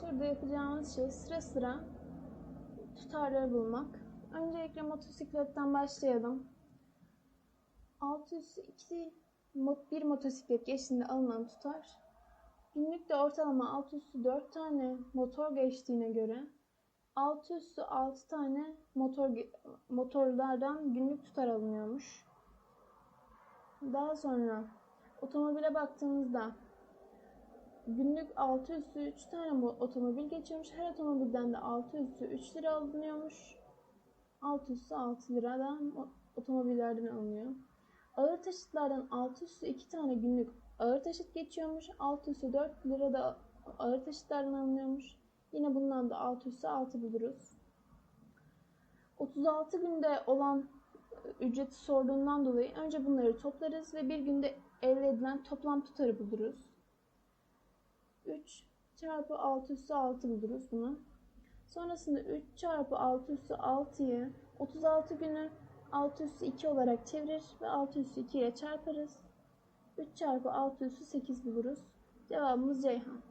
Şurada yapacağımız şey sıra sıra tutarları bulmak. Öncelikle motosikletten başlayalım. 602 mo- bir motosiklet geçtiğinde alınan tutar. Günlükte ortalama 6 üstü 4 tane motor geçtiğine göre 6 üstü 6 tane motor motorlardan günlük tutar alınıyormuş. Daha sonra otomobile baktığımızda günlük 6 üstü 3 tane mo- otomobil geçiyormuş. Her otomobilden de 6 üstü 3 lira alınıyormuş. 6 üstü 6 liradan otomobillerden alınıyor. Ağır taşıtlardan 6 üstü 2 tane günlük ağır taşıt geçiyormuş. 6 üstü 4 lira da ağır taşıtlardan alınıyormuş. Yine bundan da 6 üstü 6 buluruz. 36 günde olan e, ücreti sorduğundan dolayı önce bunları toplarız ve bir günde elde edilen toplam tutarı buluruz. 3 çarpı 6 üstü 6 buluruz bunu. Sonrasında 3 çarpı 6 üstü 6'yı 36 günü 6 üstü 2 olarak çevirir ve 6 üstü 2 ile çarparız. 3 çarpı 6 üstü 8 buluruz. Cevabımız Ceyhan.